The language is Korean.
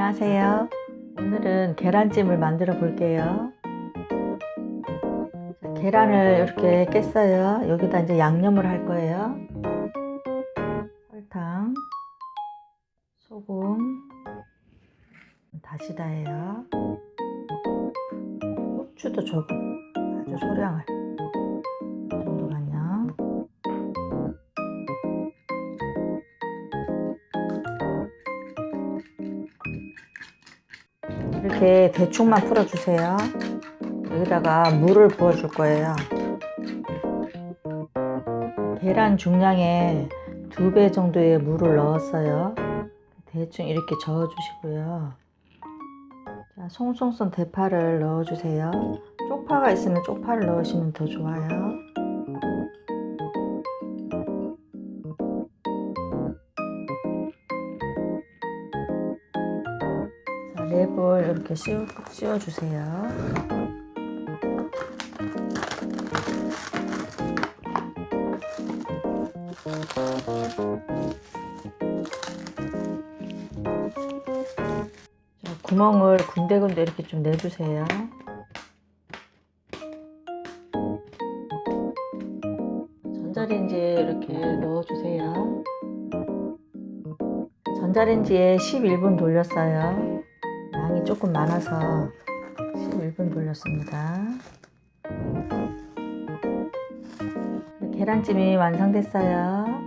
안녕하세요. 오늘은 계란찜을 만들어 볼게요. 자, 계란을 이렇게 깼어요. 여기다 이제 양념을 할 거예요. 설탕, 소금, 다시다예요. 후추도 조금, 아주 소량을. 이렇게 대충만 풀어주세요. 여기다가 물을 부어줄 거예요. 계란 중량의 두배 정도의 물을 넣었어요. 대충 이렇게 저어주시고요. 자, 송송송 대파를 넣어주세요. 쪽파가 있으면 쪽파를 넣으시면 더 좋아요. 랩을 이렇게 씌워, 씌워주세요. 자, 구멍을 군데군데 이렇게 좀 내주세요. 전자레인지에 이렇게 넣어주세요. 전자레인지에 11분 돌렸어요. 양이 조금 많아서 11분 돌렸습니다. 계란찜이 완성됐어요.